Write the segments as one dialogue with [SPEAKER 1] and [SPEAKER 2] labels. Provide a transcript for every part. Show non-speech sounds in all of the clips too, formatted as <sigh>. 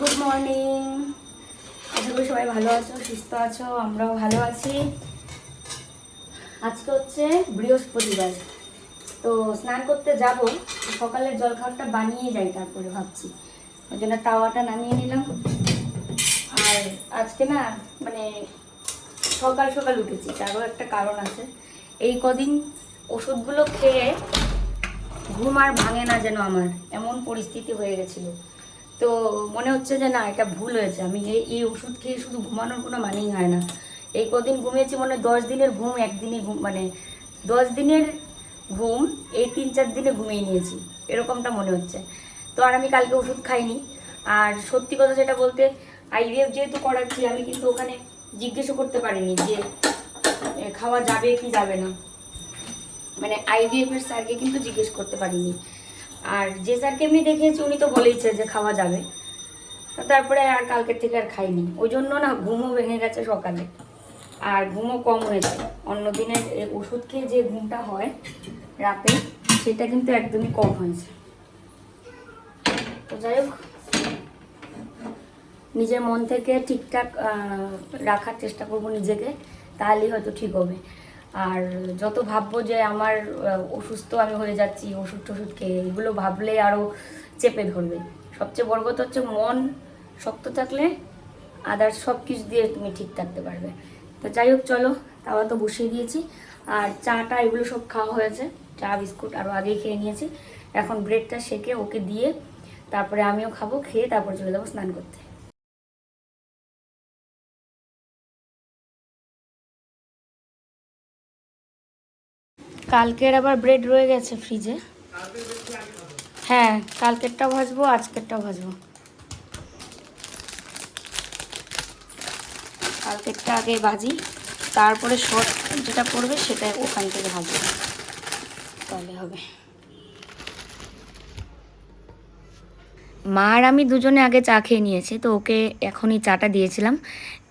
[SPEAKER 1] Good morning আশা করি সবাই ভালো আছো, সুস্থ আছো, আমরাও ভালো আছি। আজকে হচ্ছে বৃহস্পতিবার। তো স্নান করতে যাব, সকালের জল জলখাবারটা বানিয়ে যাই তারপরে ভাবছি। ওই জন্য তাওয়াটা নামিয়ে নিলাম। আর আজকে না মানে সকাল সকাল উঠেছি, তারও একটা কারণ আছে। এই কদিন ওষুধগুলো খেয়ে ঘুম আর ভাঙে না যেন আমার, এমন পরিস্থিতি হয়ে গেছিল। তো মনে হচ্ছে যে না, এটা ভুল হয়েছে। আমি এই এই ওষুধ খেয়ে শুধু ঘুমানোর কোনো মানেই হয় না। এই কদিন ঘুমিয়েছি, মনে দশ দিনের ঘুম একদিনে ঘুম মানে দশ দিনের ঘুম, এই তিন চার দিনে ঘুমিয়ে নিয়েছি। এরকমটা মনে হচ্ছে। তো আর আমি কালকে ওষুধ খাইনি। আর সত্যি কথা যেটা বলতে, আইভিএফ যেহেতু করাচ্ছি আমি কিন্তু ওখানে জিজ্ঞেসও করতে পারিনি যে খাওয়া যাবে কি যাবে না। মানে আইভিএফ এর স্যারকে কিন্তু জিজ্ঞেস করতে পারিনি। আর যে স্যারকে এমনি দেখিয়েছি, উনি তো বলেইছে যে খাওয়া যাবে। তারপরে আর কালকের থেকে আর খাইনি। ওই জন্য না ঘুমও ভেঙে গেছে সকালে। আর ঘুমও কম হয়েছে। অন্য দিনের ওষুধ খেয়ে যে ঘুমটা হয় রাতে, সেটা কিন্তু একদমই কম হয়েছে। তো যাই হোক, নিজের মন থেকে ঠিকঠাক রাখার চেষ্টা করব নিজেকে, তাহলেই হয়তো ঠিক হবে। আর যত ভাববো যে আমার অসুস্থ আমি হয়ে যাচ্ছি, ওষুধ টষুধ খেয়ে, এগুলো ভাবলে আরও চেপে ধরবে। সবচেয়ে বড় কথা হচ্ছে মন শক্ত থাকলে আদার্স সব কিছু দিয়ে তুমি ঠিক থাকতে পারবে। তো যাই হোক, চলো, তাওয়া তো বসিয়ে দিয়েছি। আর চাটা, এগুলো সব খাওয়া হয়েছে। চা, বিস্কুট আরও আগেই খেয়ে নিয়েছি। এখন ব্রেডটা সেকে ওকে দিয়ে তারপরে আমিও খাব, খেয়ে তারপর চলে যাব স্নান করতে। কালকের আবার ব্রেড রয়ে গেছে ফ্রিজে হ্যাঁ কালকেরটাও ভাজবো, আজকেরটাও ভাজবো। কালকেরটা আগে ভাজি, তারপরে শর্ট যেটা পড়বে সেটা ওখান থেকে ভাজবো। তাহলে হবে। মা আর আমি দুজনে আগে চা খেয়ে নিয়েছি, তো ওকে এখনই চাটা দিয়েছিলাম।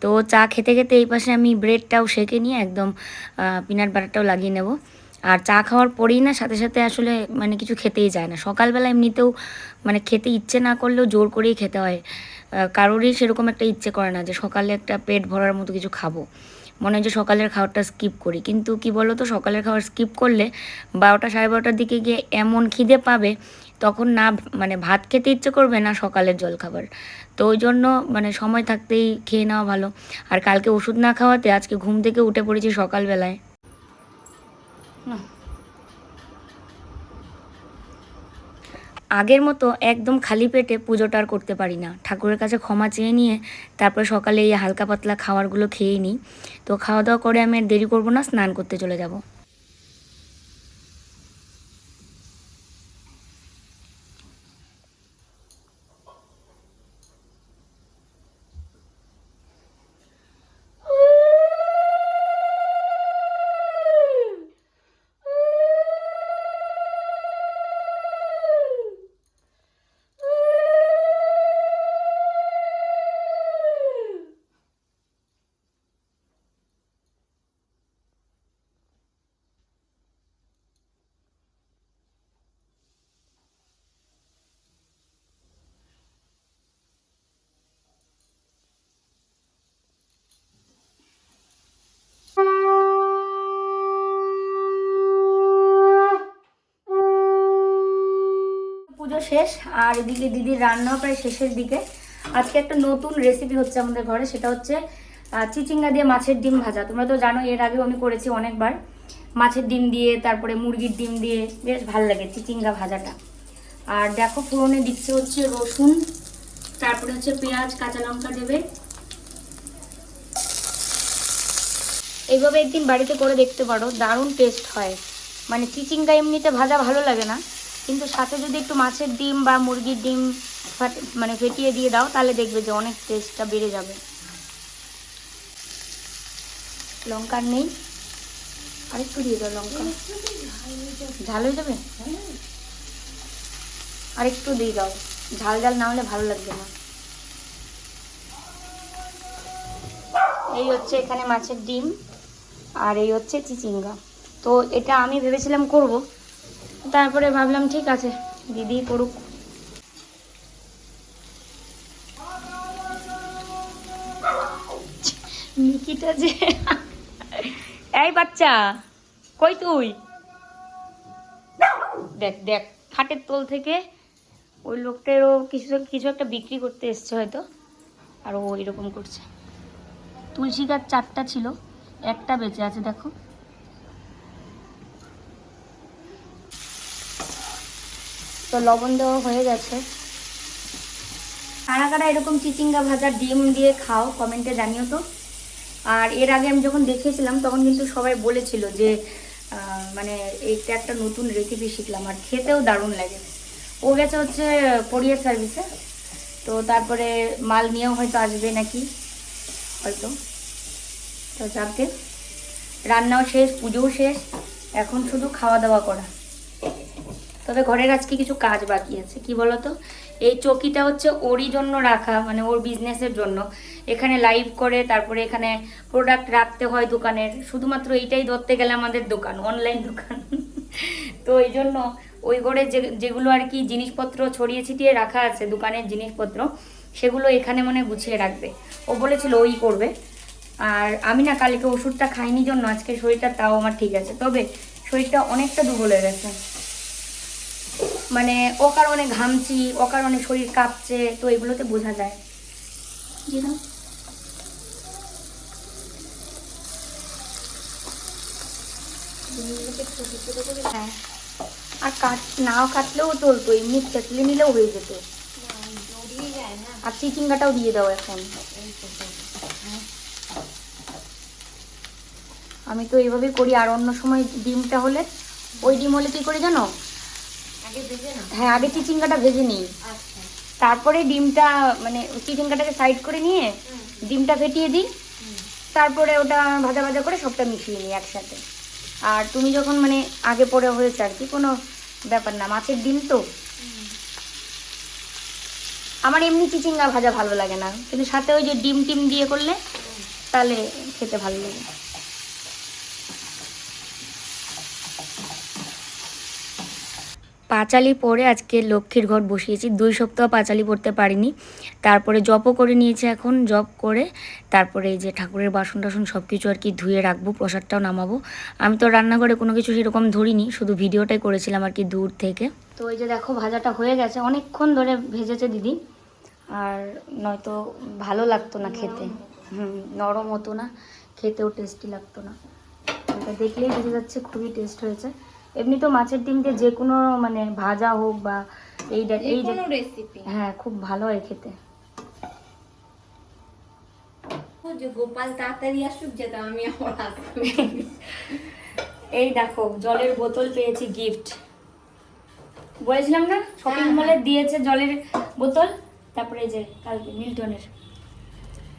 [SPEAKER 1] তো চা খেতে খেতে এই পাশে আমি ব্রেডটাও সেকে নিয়ে একদম পিনাট বাটারটাও লাগিয়ে নেব। আর চা খাওয়ার পরেই না সাথে সাথে আসলে মানে কিছু খেতেই যায় না। সকালবেলা এমনিতেও মানে খেতে ইচ্ছে না করলেও জোর করেই খেতে হয়। কারোরই সেরকম একটা ইচ্ছে করে না যে সকালে একটা পেট ভরার মতো কিছু খাব। মনে হয় যে সকালের খাবারটা স্কিপ করি। কিন্তু কি বলো তো সকালের খাবার স্কিপ করলে বারোটা সাড়ে বারোটার দিকে গিয়ে এমন খিদে পাবে, তখন না মানে ভাত খেতে ইচ্ছে করবে না সকালের জল খাবার তো ওই জন্য মানে সময় থাকতেই খেয়ে নেওয়া ভালো। আর কালকে ওষুধ না খাওয়াতে আজকে ঘুম থেকে উঠে পড়েছি সকালবেলায়। আগের মতো একদম খালি পেটে পুজোটা আর করতে পারি না। ঠাকুরের কাছে ক্ষমা চেয়ে নিয়ে তারপরে সকালে এই হালকা পাতলা খাওয়ারগুলো খেয়ে নিই। তো খাওয়া দাওয়া করে আমি আর দেরি করব না, স্নান করতে চলে যাব। শেষ, আর এদিকে দিদির রান্নাও প্রায় শেষের দিকে। আজকে একটা নতুন রেসিপি হচ্ছে আমাদের ঘরে, সেটা হচ্ছে চিচিঙ্গা দিয়ে মাছের ডিম ভাজা। তোমরা তো জানো, এর আগেও আমি করেছি অনেকবার। মাছের ডিম দিয়ে, তারপরে মুরগির ডিম দিয়ে, বেশ ভালো লাগে চিচিঙ্গা ভাজাটা। আর দেখো, ফোড়নে দিচ্ছে হচ্ছে রসুন, তারপরে হচ্ছে পেঁয়াজ, কাঁচা লঙ্কা দেবে। এইভাবে একদিন বাড়িতে করে দেখতে পারো, দারুণ টেস্ট হয়। মানে চিচিঙ্গা এমনিতে ভাজা ভালো লাগে না। কিন্তু সাথে যদি একটু মাছের ডিম বা মুরগির ডিম মানে ফেটিয়ে দিয়ে দাও, তাহলে দেখবে যে অনেক টেস্টটা বেড়ে যাবে। লঙ্কা নেই। আরেকটু দিয়ে দাও লঙ্কা। ঝাল হয়ে যাবে? আরেকটু দিয়ে দাও। ঝাল ঝাল না হলে ভালো লাগবে না। এই হচ্ছে এখানে মাছের ডিম, আর এই হচ্ছে চিচিঙ্গা। তো এটা আমি ভেবেছিলাম করব তারপরে ভাবলাম, ঠিক আছে দিদি পড়ুক নিকিটা যে এই বাচ্চা, কই তুই? দেখ দেখ, খাটের তোল থেকে ওই লোকটারও কিছু কিছু একটা বিক্রি করতে এসছে হয়তো, আর ও এরকম করছে। তুলসী গাছ চারটা ছিল, একটা বেঁচে আছে, দেখো। তো লবণ দেওয়া হয়ে গেছে। কারা কারা এরকম চিচিঙ্গা ভাজা, ডিম দিয়ে খাও কমেন্টে জানিও তো। আর এর আগে আমি যখন দেখিয়েছিলাম তখন কিন্তু সবাই বলেছিল যে মানে এইটা একটা নতুন রেসিপি শিখলাম, আর খেতেও দারুণ লাগে। ও গেছে হচ্ছে কোরিয়ার সার্ভিসে তো তারপরে মাল নিয়েও হয়তো আসবে নাকি, হয়তো। তো যাকে রান্নাও শেষ, পুজোও শেষ। এখন শুধু খাওয়া দাওয়া করা। তবে ঘরের আজকে কিছু কাজ বাকি আছে, কি বলতো? এই চকিটা হচ্ছে ওরই জন্য রাখা মানে ওর বিজনেসের জন্য। এখানে লাইভ করে, তারপরে এখানে প্রোডাক্ট রাখতে হয় দোকানের। শুধুমাত্র এইটাই ধরতে গেলে আমাদের দোকান অনলাইন দোকান। <laughs> তো এই জন্য ওই ঘরে যে, যেগুলো আর কি জিনিসপত্র ছড়িয়ে ছিটিয়ে রাখা আছে, দোকানের জিনিসপত্র, সেগুলো এখানে মনে গুছিয়ে রাখবে। ও বলেছিল ওই করবে। আর আমি না কালকে ওষুধটা খাইনি জন্য, আজকে শরীরটা তাও আমার ঠিক আছে। তবে শরীরটা অনেকটা দুর্বল হয়ে গেছে। মানে ও কারণে ঘামছি ও কারণে শরীর কাঁপছে, তো এগুলোতে বোঝা যায়। হ্যাঁ। আর কাট, নাও কাটলেও চলতো, এমনি চেতলে নিলেও হয়ে যেত। আর চিচিঙ্গাটাও দিয়ে দাও এখন। আমি তো এইভাবেই করি, আর অন্য সময় ডিমটা হলে, ওই ডিম হলে কি করি জানো? হ্যাঁ আগে চিচিঙ্গাটা ভেজে নিই।
[SPEAKER 2] আচ্ছা।
[SPEAKER 1] তারপরে ডিমটা মানে চিচিঙ্গাটাকে সাইড করে নিয়ে ডিমটা ফেটিয়ে দিই। তারপরে ওটা ভাজা ভাজা করে সবটা মিশিয়ে নিই একসাথে। আর তুমি যখন মানে আগে পরে হয়েছে আর কি কোনো ব্যাপার না মাছের ডিম তো। আমার এমনি চিচিঙ্গা ভাজা ভালো লাগে না। কিন্তু সাথে ওই যে ডিম টিম দিয়ে করলে তাহলে খেতে ভালো লাগে। পাঁচালি পরে আজকে লক্ষ্মীর ঘর বসিয়েছি। দুই সপ্তাহ পাঁচালি পড়তে পারিনি। তারপরে জপও করে নিয়েছি এখন, জপ করে। তারপরে এই যে ঠাকুরের বাসন টাসন সব কিছু আর কি ধুয়ে রাখব, প্রসাদটাও নামাবো। আমি তো রান্নাঘরে কোনো কিছু সেরকম ধরিনি, শুধু ভিডিওটাই করেছিলাম আর কি দূর থেকে। তো এই যে দেখো, ভাজাটা হয়ে গেছে। অনেকক্ষণ ধরে ভেজেছে দিদি। আর নয়তো ভালো লাগতো না খেতে। হুম, নরম হতো না। খেতেও টেস্টি লাগতো না। দেখলেই বোঝা যাচ্ছে খুবই টেস্ট হয়েছে। এমনি তো মাছের ডিম দিয়ে যে কোনো মানে ভাজা হোক বা এই এই যে
[SPEAKER 2] কোনো রেসিপি
[SPEAKER 1] হ্যাঁ খুব ভালো হয় খেতে।
[SPEAKER 2] যে গোপাল তাড়াতাড়ি আসুক যেটা আমি আমার
[SPEAKER 1] এই দেখো জলের বোতল পেয়েছি গিফট বলেছিলাম না? শপিং
[SPEAKER 2] হ্যাঁ,
[SPEAKER 1] মলে দিয়েছে জলের বোতল তারপরে এই যে কালকে মিল্টনের।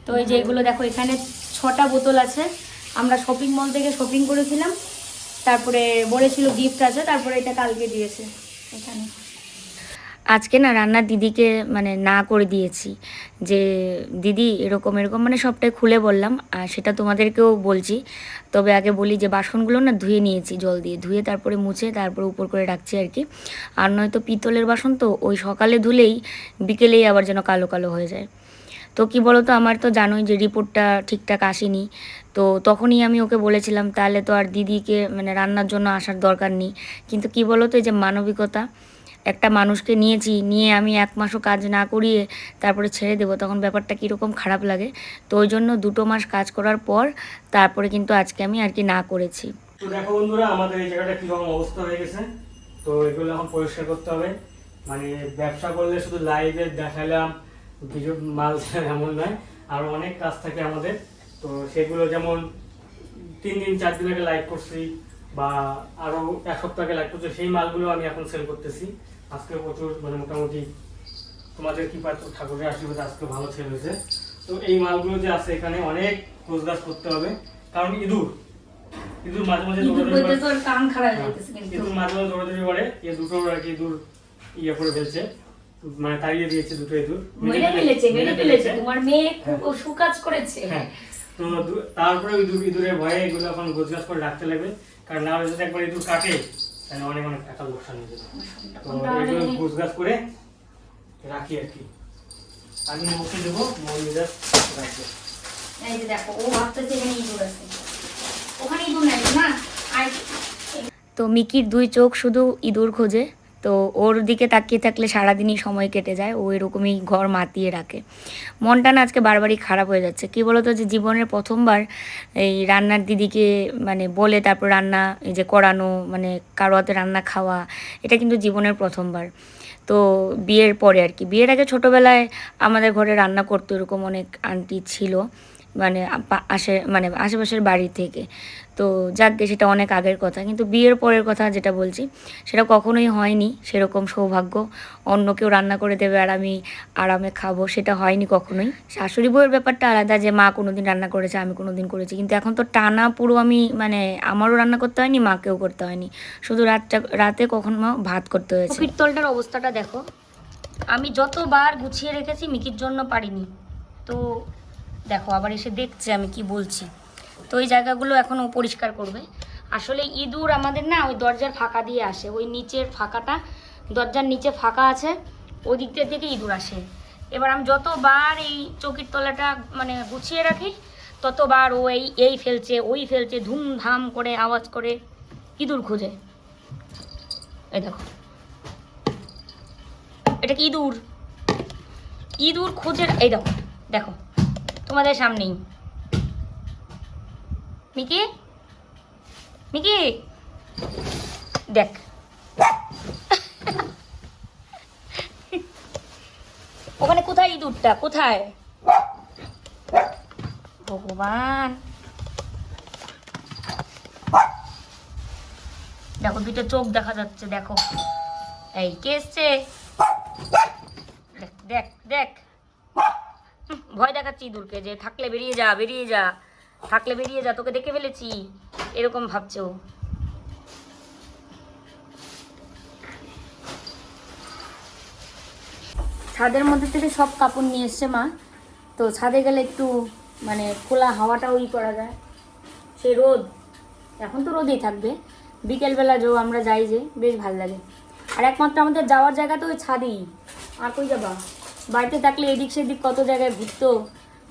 [SPEAKER 1] তো এই যে এগুলো দেখো এখানে ছটা বোতল আছে। আমরা শপিং মল থেকে শপিং করেছিলাম। তারপরে বলেছিল গিফট আছে, তারপরে এটা কালকে দিয়েছে এখানে। আজকে না রান্নার দিদিকে মানে না করে দিয়েছি, যে দিদি এরকম এরকম মানে সবটাই খুলে বললাম, আর সেটা তোমাদেরকেও বলছি। তবে আগে বলি যে বাসনগুলো না ধুয়ে নিয়েছি জল দিয়ে, ধুয়ে তারপরে মুছে তারপরে উপর করে রাখছি আর কি। আর নয়তো পিতলের বাসন তো ওই সকালে ধুলেই বিকেলেই আবার যেন কালো কালো হয়ে যায়। তো কি বলতো, আমার তো জানোই যে রিপোর্টটা ঠিকঠাক আসেনি। তো তখনই আমি ওকে বলেছিলাম, তাহলে তো আর দিদিকে মানে রান্নার জন্য আসার দরকার নেই। কিন্তু কি বলতো, এই যে মানবিকতা, একটা মানুষকে নিয়েছি, নিয়ে আমি এক মাসও কাজ না করিয়ে তারপরে ছেড়ে দেবো, তখন ব্যাপারটা কীরকম খারাপ লাগে? তো ওই জন্য দুটো মাস কাজ করার পর তারপরে কিন্তু আজকে আমি আর কি না করেছি।
[SPEAKER 3] তো দেখো বন্ধুরা, আমাদের এই জায়গাটা কীরকম অবস্থা হয়ে গেছে। তো এগুলো এখন পরিষ্কার করতে হবে। মানে ব্যবসা করলে শুধু লাইভে দেখালাম কিছু মাল এমন নয়। আরও অনেক কাজ থাকে আমাদের। তো সেগুলো যেমন তিন দিন চার দিন আগে লাইভ করছি বা আরও এক সপ্তাহ আগে লাইভ করছি সেই মালগুলো আমি এখন সেল করতেছি। আজকে প্রচুর মানে মোটামুটি তোমাদের কি পাচ্ছ ঠাকুরের আশীর্বাদ আজকে ভালো সেল হয়েছে। তো এই মালগুলো যে আছে এখানে অনেক গোছগাছ করতে হবে। কারণ ইঁদুর ইঁদুর মাঝে মাঝে
[SPEAKER 1] খারাপ
[SPEAKER 3] হ্যাঁ, ইঁদুর মাঝে মাঝে দৌড়াদৌড়ি করে। এই দুটো আর কি ইঁদুর ইয়ে করে ফেলছে। মানে তাড়িয়ে দিয়েছে দুটো ইঁদুর।
[SPEAKER 1] মেরে ফেলেছে মেরে ফেলেছে। তোমার মেয়ে খুব সুকাজ করেছে।
[SPEAKER 3] হ্যাঁ। তো তারপরে ইঁদুর ইঁদুরের ভয়ে এগুলো এখন গোছগাছ করে রাখতে লাগবে। কারণ না হলে যদি একবার ইঁদুর কাটে তাহলে অনেক অনেক টাকা লোকসান হয়ে যাবে। তো এগুলো গোছগাছ করে রাখি আর কি। আমি ওকে দেবো রাখবে।
[SPEAKER 1] এই যে দেখো ও ভাবতেছে এখানে ইঁদুর আছে। ওখানে ইঁদুর নাই না? আর তো মিকির দুই চোখ শুধু ইঁদুর খোঁজে। তো ওর দিকে তাকিয়ে থাকলে সারাদিনই সময় কেটে যায়, ও এরকমই ঘর মাতিয়ে রাখে। মনটা না আজকে বারবারই খারাপ হয়ে যাচ্ছে। কী বলতো যে জীবনের প্রথমবার এই রান্নার দিদিকে মানে বলে তারপর রান্না, এই যে করানো মানে কারও হাতে রান্না খাওয়া, এটা কিন্তু জীবনের প্রথমবার। তো বিয়ের পরে আর কি। বিয়ের আগে ছোটোবেলায় আমাদের ঘরে রান্না করতো এরকম অনেক আন্টি ছিল মানে আশে মানে আশেপাশের বাড়ি থেকে। তো যাকগে, সেটা অনেক আগের কথা। কিন্তু বিয়ের পরের কথা যেটা বলছি, সেটা কখনোই হয়নি সেরকম সৌভাগ্য। অন্য কেউ রান্না করে দেবে আর আমি আরামে খাব, সেটা হয়নি কখনোই। শাশুড়ি বউয়ের ব্যাপারটা আলাদা যে মা কোনোদিন রান্না করেছে, আমি কোনোদিন করেছি। কিন্তু এখন তো টানা পুরো আমি মানে আমারও রান্না করতে হয়নি, মাকেও করতে হয়নি। শুধু রাতটা, রাতে কখনো ভাত করতে হয়েছে। পিত্তলটার অবস্থাটা দেখো। আমি যতবার গুছিয়ে রেখেছি, মিকির জন্য পারিনি। তো দেখো, আবার এসে দেখছে আমি কি বলছি। তো ওই জায়গাগুলো এখন ও পরিষ্কার করবে। আসলে ইঁদুর আমাদের না ওই দরজার ফাঁকা দিয়ে আসে, ওই নিচের ফাঁকাটা, দরজার নিচে ফাঁকা আছে ওই দিক থেকে ইঁদুর আসে। এবার আমি যতবার এই চৌকির তলাটা মানে গুছিয়ে রাখি, ততবার ও এই এই ফেলছে, ওই ফেলছে, ধুমধাম করে আওয়াজ করে ইঁদুর খুঁজে। এই দেখো। এটা কি ইঁদুর? ইঁদুর খুঁজে এই দেখো দেখো, তোমাদের সামনেই। মিকি? মিকি? দেখ। ওখানে কোথায় ইঁদুরটা? কোথায়? ভগবান। দেখো দুটো চোখ দেখা যাচ্ছে, দেখো। এই, কে এসছে? দেখ দেখ দেখ। ভয় দেখাচ্ছি ইঁদুরকে যে থাকলে বেরিয়ে যা বেরিয়ে যা। থাকলে বেরিয়ে যা, তোকে দেখে ফেলেছি। এরকম ভাবছ ছাদের মধ্যে থেকে সব কাপড় নিয়ে এসছে মা। তো ছাদে গেলে একটু মানে খোলা হাওয়াটাও ই করা যায়। সে রোদ, এখন তো রোদেই থাকবে। বিকেলবেলা যে আমরা যাই যে, বেশ ভালো লাগে। আর একমাত্র আমাদের যাওয়ার জায়গা তো ওই ছাদেই। আর কই যাবা? বাড়িতে থাকলে এদিক সেদিক কত জায়গায় ঘুরতো।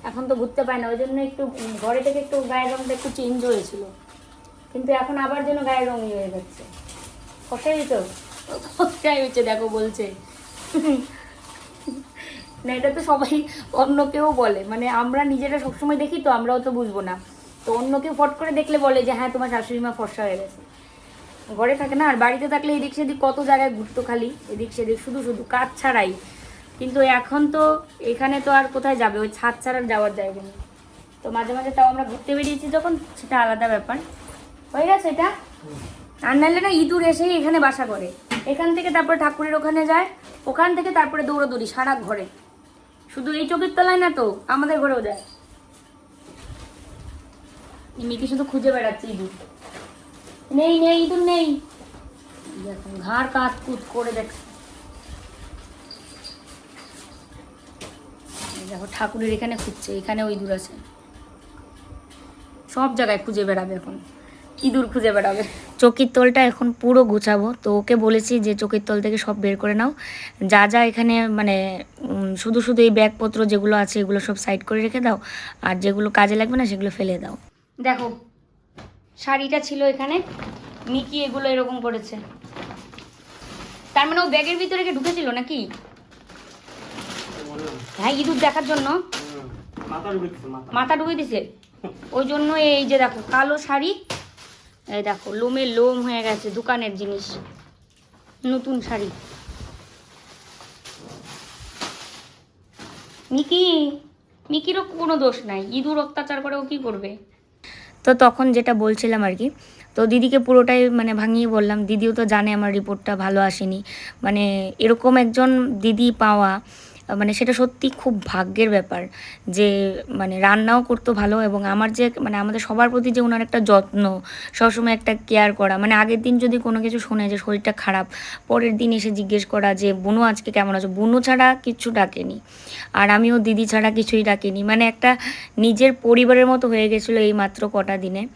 [SPEAKER 1] এখন তো ঘুরতে পায় না, ওই জন্য একটু ঘরে থেকে একটু গায়ের রঙটা একটু চেঞ্জ হয়েছিল। কিন্তু এখন আবার যেন গায়ের রঙই হয়ে যাচ্ছে। কষাই হয়েছে কষাই হয়েছে দেখো বলছে। না, এটা তো সবাই অন্য কেউ বলে। মানে আমরা নিজেরা সবসময় দেখি তো, আমরাও তো বুঝব না। তো অন্য কেউ ফট করে দেখলে বলে যে হ্যাঁ তোমার শাশুড়ি মা ফর্সা হয়ে গেছে। ঘরে থাকে না, আর বাড়িতে থাকলে এদিক সেদিক কত জায়গায় ঘুরতো খালি, এদিক সেদিক শুধু শুধু, কাজ ছাড়াই। কিন্তু এখন তো এখানে তো আর কোথায় যাবে? ওই ছাদ ছাড়ার যাওয়ার জায়গা নেই। তো মাঝে মাঝে তাও আমরা ঘুরতে বেরিয়েছি যখন, সেটা আলাদা ব্যাপার। হয়ে গেছে এটা? আর নাহলে না ইঁদুর এসেই এখানে বাসা করে। এখান থেকে তারপরে ঠাকুরের ওখানে যায়, ওখান থেকে তারপরে দৌড়াদৌড়ি সারা ঘরে। শুধু এই চোখের তলায় না তো, আমাদের ঘরেও যায়। মিকি শুধু খুঁজে বেড়াচ্ছে ইঁদুর। নেই নেই, ইঁদুর নেই। দেখুন ঘাড় কাত কুত করে দেখছে। দেখো ঠাকুরের এখানে খুঁজছে এখানে ওই ইঁদুর আছে। সব জায়গায় খুঁজে বেড়াবে এখন। ইঁদুর খুঁজে বেড়াবে? চকির তলটা এখন পুরো গুছাবো। তো ওকে বলেছি যে চকির তল থেকে সব বের করে নাও। যা যা এখানে মানে শুধু শুধু এই ব্যাগপত্র যেগুলো আছে এগুলো সব সাইড করে রেখে দাও। আর যেগুলো কাজে লাগবে না সেগুলো ফেলে দাও। দেখো শাড়িটা ছিল এখানে। মিকি এগুলো এরকম করেছে। তার মানে ও ব্যাগের ভিতরে ঢুকেছিল নাকি? হ্যাঁ ইঁদুর দেখার জন্য।
[SPEAKER 3] মাথা ঢুকে
[SPEAKER 1] দিছে। ওই জন্য এই যে দেখো কালো শাড়ি এই দেখো লোমে লোম হয়ে গেছে দোকানের জিনিস নতুন শাড়ি। মিকি মিকিরও কোনো দোষ নাই ইঁদুর অত্যাচার করে ও কি করবে? তো তখন যেটা বলছিলাম আর কি তো দিদিকে পুরোটাই মানে ভাঙিয়ে বললাম দিদিও তো জানে আমার রিপোর্টটা ভালো আসেনি। মানে এরকম একজন দিদি পাওয়া মানে সেটা সত্যি খুব ভাগ্যের ব্যাপার যে মানে রান্নাও করতো ভালো এবং আমার যে মানে আমাদের সবার প্রতি যে ওনার একটা যত্ন, সবসময় একটা কেয়ার করা মানে আগের দিন যদি কোনো কিছু শোনে যে শরীরটা খারাপ, পরের দিন এসে জিজ্ঞেস করা যে, বুনু, আজকে কেমন আছো? বুনু ছাড়া কিচ্ছু ডাকেনি। আর আমিও দিদি ছাড়া কিছুই ডাকিনি। মানে একটা নিজের পরিবারের মতো হয়ে গেছিল এই মাত্র কটা দিনে।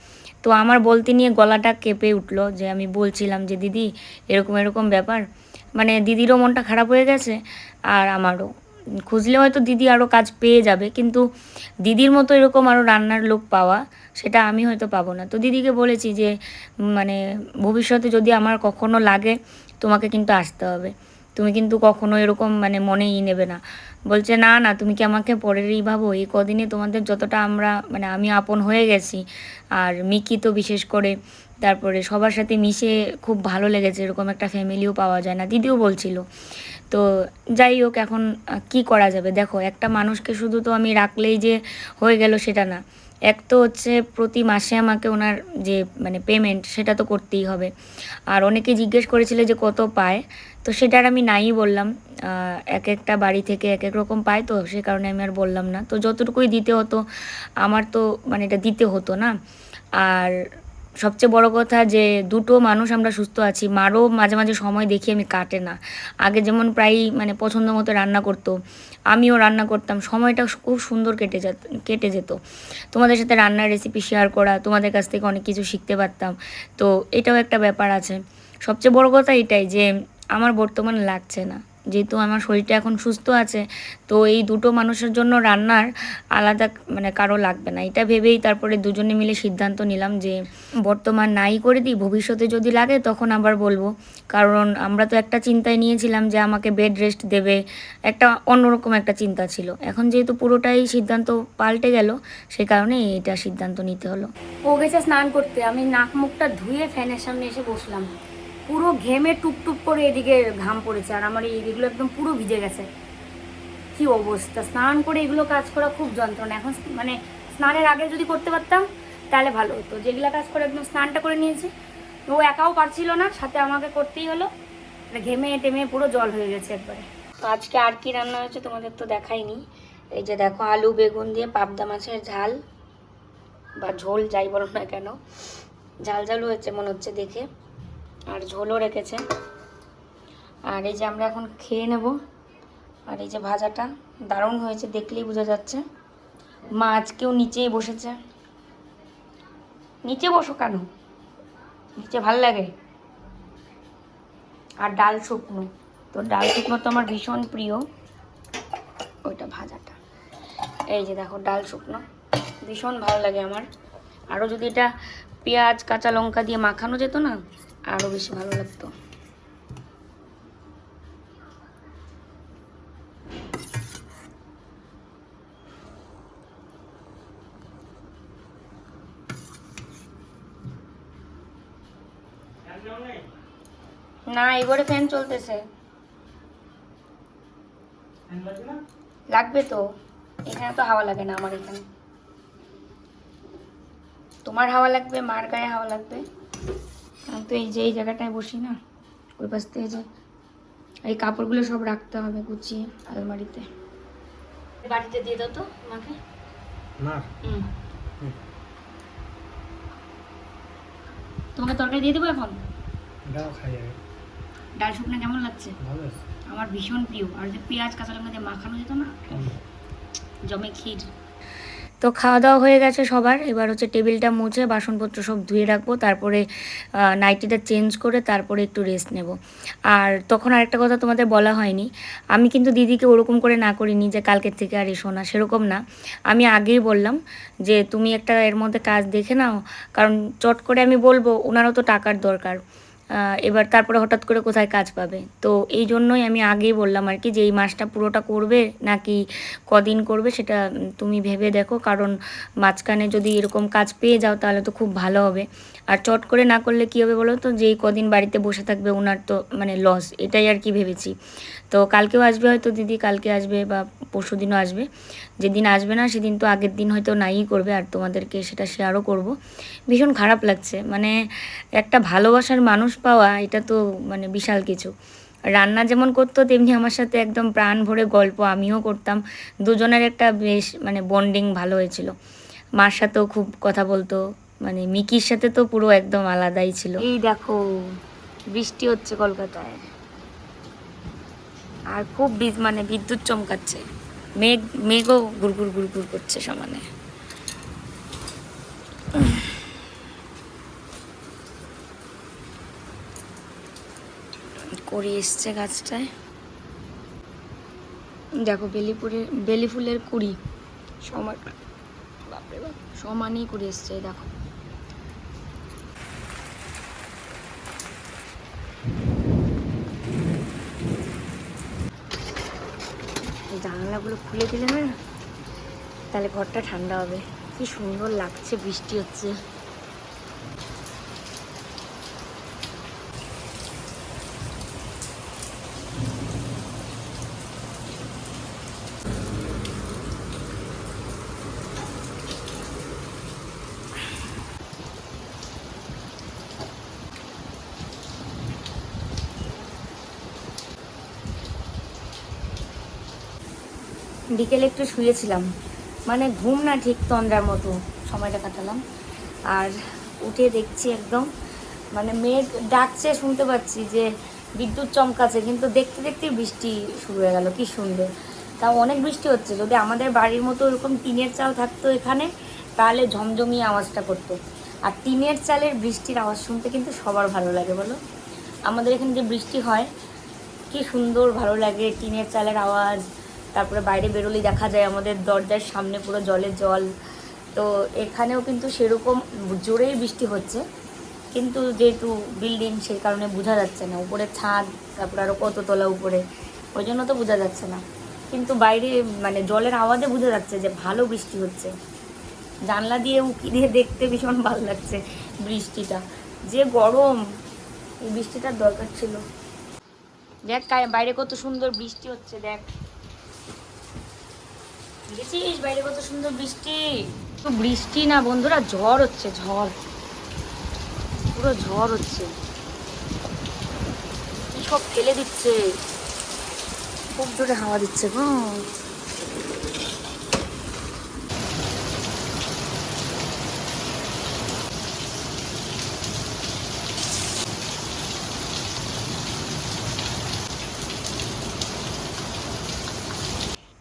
[SPEAKER 1] তো আমার বলতে নিয়ে গলাটা কেঁপে উঠল যে, আমি বলছিলাম যে, দিদি, এরকম এরকম ব্যাপার? মানে দিদিরও মনটা খারাপ হয়ে গেছে আর আমারও।
[SPEAKER 4] খুঁজলে হয়তো দিদি আরও কাজ পেয়ে যাবে, কিন্তু দিদির মতো এরকম আরও রান্নার লোক পাওয়া, সেটা আমি হয়তো পাবো না। তো দিদিকে বলেছি যে মানে ভবিষ্যতে যদি আমার কখনো লাগে, তোমাকে কিন্তু আসতে হবে। তুমি কিন্তু কখনো এরকম মানে মনেই নেবে না। বলছে, না না, তুমি কি আমাকে পরেরই ভাবো? এই কদিনে তোমাদের যতটা আমরা মানে আমি আপন হয়ে গেছি, আর মিকি তো বিশেষ করে তারপরে সবার সাথে মিশে খুব ভালো লেগেছে, এরকম একটা ফ্যামিলিও পাওয়া যায় না, দিদিও বলছিল। তো যাই হোক, এখন কি করা যাবে? দেখো, একটা মানুষকে শুধু তো আমি রাখলেই যে হয়ে গেল সেটা না। এক তো হচ্ছে প্রতি মাসে আমাকে ওনার যে মানে পেমেন্ট সেটা তো করতেই হবে। আর অনেকে জিজ্ঞেস করেছিল যে কত পায়? তো সেটার আমি নাই বললাম। এক একটা বাড়ি থেকে এক এক রকম পায় তো, সে কারণে আমি আর বললাম না। তো যতটুকুই দিতে হতো, আমার তো মানে এটা দিতে হতো না। আর সবচেয়ে বড় কথা যে দুটো মানুষ আমরা সুস্থ আছি, মারও মাঝে মাঝে সময় দেখি আমি কাটে না। আগে যেমন প্রায়ই মানে পছন্দ মতো রান্না করতো, আমিও রান্না করতাম, সময়টা খুব সুন্দর কেটে যেত কেটে যেত। তোমাদের সাথে রান্নার রেসিপি শেয়ার করা, তোমাদের কাছ থেকে অনেক কিছু শিখতে পারতাম। তো এটাও একটা ব্যাপার আছে। সবচেয়ে বড় কথা এটাই যে, আমার বর্তমান লাগছে না। যেহেতু আমার শরীরটা এখন সুস্থ আছে, তো এই দুটো মানুষের জন্য রান্নার আলাদা মানে কারও লাগবে না। এটা ভেবেই তারপরে দুজনে মিলে সিদ্ধান্ত নিলাম যে, বর্তমান নাই করে দিই, ভবিষ্যতে যদি লাগে তখন আবার বলব। কারণ আমরা তো একটা চিন্তায় নিয়েছিলাম যে, আমাকে বেড রেস্ট দেবে, একটা অন্যরকম একটা চিন্তা ছিল। এখন যেহেতু পুরোটাই সিদ্ধান্ত পাল্টে গেল, সে কারণে এটা সিদ্ধান্ত নিতে হলো। ও গেছে স্নান করতে, আমি নাক মুখটা ধুয়ে ফ্যানের সামনে এসে বসলাম। পুরো ঘেমে টুপটুপ করে এদিকে ঘাম পড়েছে আর আমার এই এগুলো একদম পুরো ভিজে গেছে। কি অবস্থা? স্নান করে এগুলো কাজ করা খুব যন্ত্রণা। এখন মানে স্নানের আগে যদি করতে পারতাম, তাহলে ভালো হতো। যেগুলো কাজ করে একদম স্নানটা করে নিয়েছি, ও একাও পারছিল না, সাথে আমাকে করতেই হলো। মানে ঘেমে টেমে পুরো জল হয়ে গেছে একবারে। আজকে আর কি রান্না হয়েছে তোমাদের তো দেখাইনি। এই যে দেখো, আলু, বেগুন দিয়ে পাবদা মাছের ঝাল বা ঝোল যাই বলো না কেন। ঝাল ঝাল হয়েছে মনে হচ্ছে দেখে। আর ঝোলও রেখেছে। আর এই যে আমরা এখন খেয়ে নেব। আর এই যে ভাজাটা দারুণ হয়েছে, দেখলেই বোঝা যাচ্ছে। মা আজকেও নিচেই বসেছে। নিচে বসো কেন? নিচে ভালো লাগে। আর ডাল শুকনো। তো ডাল শুকনো তো আমার ভীষণ প্রিয়। ওইটা ভাজাটা। এই যে দেখো ডাল শুকনো। ভীষণ ভালো লাগে আমার। আরও যদি এটা পেঁয়াজ, কাঁচা লঙ্কা দিয়ে মাখানো যেত না আরও বেশি ভালো লাগতো। না এবারে ফ্যান চলতেছে। লাগবে তো। এখানে তো হাওয়া লাগে না আমার এখানে। তোমার হাওয়া লাগবে, মার গায়ে হাওয়া লাগবে। আমি তো এই যে এই জায়গাটায় বসি না ওই পাশ থেকে যে এই কাপড়গুলো সব রাখতে হবে গুছিয়ে আলমারিতে। বাড়িতে দিয়ে দাও তো আমাকে।
[SPEAKER 3] না।
[SPEAKER 4] হুম। তোমাকে তরকারি দিয়ে দেবো এখন?
[SPEAKER 3] এটাও খাই আগে
[SPEAKER 4] ডাল শুকনো কেমন লাগছে?
[SPEAKER 3] ভালো
[SPEAKER 4] আমার ভীষণ প্রিয়। আর যে পেঁয়াজ কাঁচা লঙ্কা দিয়ে মাখানো যেত না? জমে ক্ষীর। তো খাওয়া দাওয়া হয়ে গেছে সবার। এবার হচ্ছে টেবিলটা মুছে বাসনপত্র সব ধুয়ে রাখব, তারপরে নাইটিটা চেঞ্জ করে তারপরে একটু রেস্ট নেব। আর তখন আরেকটা কথা তোমাদের বলা হয়নি, আমি কিন্তু দিদিকে ওরকম করে না করিনি যে কালকের থেকে আর এসো না, সেরকম না। আমি আগেই বললাম যে তুমি একটা এর মধ্যে কাজ দেখে নাও, কারণ চট করে আমি বলব, ওনারও তো টাকার দরকার। এবার তারপরে হঠাৎ করে কোথায় কাজ পাবে। তো এই জন্যই আমি আগেই বললাম আর কি যে এই মাসটা পুরোটা করবে নাকি কদিন করবে সেটা তুমি ভেবে দেখো। কারণ মাঝখানে যদি এরকম কাজ পেয়ে যাও তাহলে তো খুব ভালো হবে। আর চট করে না করলে কী হবে বলো তো? যেই কদিন বাড়িতে বসে থাকবে ওনার তো মানে লস এটাই আর কি ভেবেছি। তো কালকেও আসবে হয়তো দিদি, কালকে আসবে বা পরশু দিনও আসবে। যেদিন আসবে না সেদিন তো আগের দিন হয়তো নাই করবে, আর তোমাদেরকে সেটা শেয়ারও করব। ভীষণ খারাপ লাগছে মানে একটা ভালোবাসার মানুষ পাওয়া এটা তো মানে বিশাল কিছু। রান্না যেমন করতো, তেমনি আমার সাথে একদম প্রাণ ভরে গল্প আমিও করতাম। দুজনের একটা বেশ মানে বন্ডিং ভালো হয়েছিল। মার সাথেও খুব কথা বলতো। মানে মিকির সাথে তো পুরো একদম আলাদাই ছিল। এই দেখো, বৃষ্টি হচ্ছে কলকাতায়। আর খুব মানে বিদ্যুৎ চমকাচ্ছে। মেঘ, মেঘও গুড়গুড় গুড়গুড় করছে সমানে। করি এসছে গাছটায়।
[SPEAKER 1] দেখো বেলিপুরের বেলি ফুলের কুড়ি। সমান বাপরে বাপ, সমানই কুড়ি এসছে, দেখো এই জানালাগুলো খুলে দিলে না তাহলে ঘরটা ঠান্ডা হবে। কি সুন্দর লাগছে বৃষ্টি হচ্ছে। বিকেলে একটু শুয়েছিলাম। মানে ঘুম না ঠিক তন্দ্রার মতো সময়টা কাটালাম। আর উঠে দেখছি একদম মানে মেঘ ডাকছে, শুনতে পাচ্ছি যে বিদ্যুৎ চমকাচ্ছে, কিন্তু দেখতে দেখতে বৃষ্টি শুরু হয়ে গেল, কি সুন্দর। তাও অনেক বৃষ্টি হচ্ছে, যদি আমাদের বাড়ির মতো ওরকম টিনের চাল থাকতো এখানে, তাহলে ঝমঝমিয়ে আওয়াজটা করতো। আর টিনের চালের বৃষ্টির আওয়াজ শুনতে কিন্তু সবার ভালো লাগে, বলো? আমাদের এখানে যে বৃষ্টি হয়, কি সুন্দর ভালো লাগে টিনের চালের আওয়াজ। তারপরে বাইরে বেরোলেই দেখা যায় আমাদের দরজার সামনে পুরো জলের জল। তো এখানেও কিন্তু সেরকম জোরেই বৃষ্টি হচ্ছে। কিন্তু যেহেতু বিল্ডিং সেই কারণে বোঝা যাচ্ছে না। উপরে ছাদ, তারপরে আরও কত তলা উপরে, ওই জন্য তো বোঝা যাচ্ছে না। কিন্তু বাইরে মানে জলের আওয়াজে বোঝা যাচ্ছে যে ভালো বৃষ্টি হচ্ছে। জানলা দিয়ে, উঁকি দিয়ে দেখতে ভীষণ ভালো লাগছে বৃষ্টিটা। যে গরম, এই বৃষ্টিটার দরকার ছিল। দেখ বাইরে কত সুন্দর বৃষ্টি হচ্ছে, দেখ। দেখেছিস বাইরে কত সুন্দর বৃষ্টি? তো বৃষ্টি না বন্ধুরা, ঝড় হচ্ছে, ঝড়। পুরো ঝড় হচ্ছে। সব ফেলে দিচ্ছে। খুব জোরে হাওয়া দিচ্ছে গো।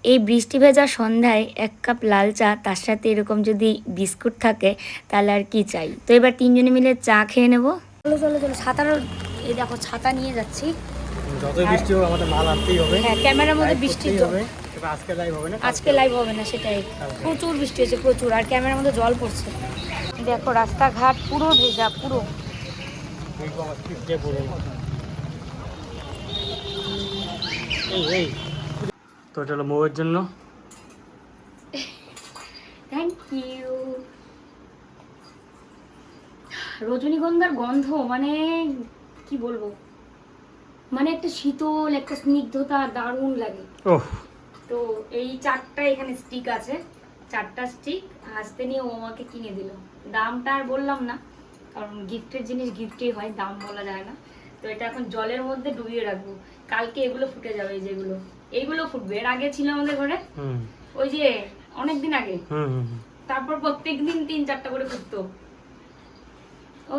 [SPEAKER 1] এই বৃষ্টি ভেজা সন্ধ্যায় এক কাপ লাল চা তার সাথে এরকম যদি বিস্কুট থাকে তাহলে আর কি চাই? তো এবার তিনজনে মিলে চা খেয়ে নেব। চলো চলো চলো ছাতার এই দেখো ছাতা নিয়ে যাচ্ছি।
[SPEAKER 3] যতই বৃষ্টি হোক আমাদের মাল আনতেই হবে।
[SPEAKER 1] হ্যাঁ ক্যামেরার মধ্যে বৃষ্টি
[SPEAKER 3] হবে। আজকে লাইভ হবে না
[SPEAKER 1] আজকে লাইভ হবে না সেটাই। প্রচুর বৃষ্টি হয়েছে প্রচুর। আর ক্যামেরার মধ্যে জল পড়ছে। দেখো রাস্তাঘাট পুরো ভেজা পুরো।
[SPEAKER 3] এই এই। তো চলো মৌয়ের জন্য।
[SPEAKER 1] থ্যাংক ইউ রজনীগন্ধার গন্ধ মানে কি বলব? মানে একটা শীতল একটা স্নিগ্ধতা দারুণ লাগে। তো এই চারটা এখানে স্টিক আছে। চারটা স্টিক হাসতে নিয়ে ও আমাকে কিনে দিল। দামটা আর বললাম না কারণ গিফটের জিনিস গিফটই হয় দাম বলা যায় না। তো এটা এখন জলের মধ্যে ডুবিয়ে রাখব। কালকে এগুলো ফুটে যাবে যেগুলো। এইগুলো ফুটবে। এর আগে ছিল আমাদের ঘরে। ওই যে অনেকদিন আগে।
[SPEAKER 3] হুম হুম হুম।
[SPEAKER 1] তারপর প্রত্যেক দিন তিন চারটা করে ফুটতো। ও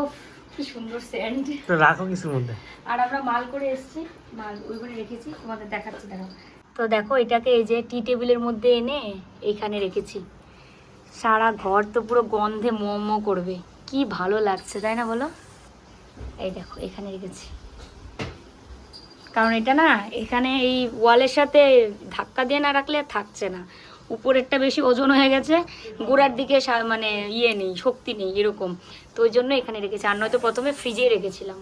[SPEAKER 1] কি সুন্দর সেন্ট
[SPEAKER 3] তো রাখো কিছুর মধ্যে।
[SPEAKER 1] আর আমরা মাল করে এসেছি। মাল রেখেছি। তোমাদের দেখাচ্ছি দেখো। তো দেখো এটাকে এই যে টি টেবিলের মধ্যে এনে এইখানে রেখেছি। সারা ঘর তো পুরো গন্ধে ম করবে। কি ভালো লাগছে তাই না বলো? এই দেখো এখানে রেখেছি। কারণ এটা না, এখানে এই ওয়ালের সাথে ধাক্কা দিয়ে না রাখলে থাকছে না। উপরেরটা বেশি ওজন হয়ে গেছে, গোড়ার দিকে মানে ইয়ে নেই, শক্তি নেই এরকম। তো ওই জন্য এখানে রেখেছি, আর নয়তো প্রথমে ফ্রিজে রেখেছিলাম।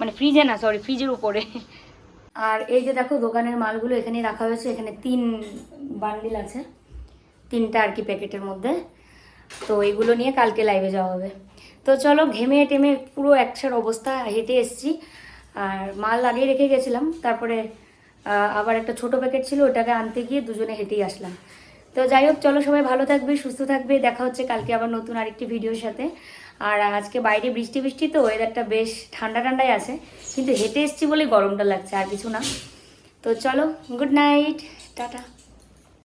[SPEAKER 1] মানে ফ্রিজে না সরি ফ্রিজের উপরে। আর এই যে দেখো দোকানের মালগুলো এখানে রাখা হয়েছে, এখানে তিন বান্ডিল আছে, তিনটা আর কি প্যাকেটের মধ্যে। তো এগুলো নিয়ে কালকে লাইভে যাওয়া হবে। তো চলো, ঘেমে টেমে পুরো একসার অবস্থা, হেঁটে এসেছি। আর মাল লাগিয়ে রেখে গেছিলাম, তারপরে আবার একটা ছোট প্যাকেট ছিল, ওটাকে আনতে গিয়ে দুজনে হেঁটেই আসলাম। তো যাই হোক, চলো সবাই ভালো থাকবে, সুস্থ থাকবে, দেখা হচ্ছে কালকে আবার নতুন আরেকটি ভিডিওর সাথে। আর আজকে বাইরে বৃষ্টি বৃষ্টি তো ওয়েদারটা বেশ ঠান্ডা ঠান্ডাই আছে, কিন্তু হেঁটে এসছি বলে গরমটা লাগছে, আর কিছু না। তো চলো গুড নাইট টাটা।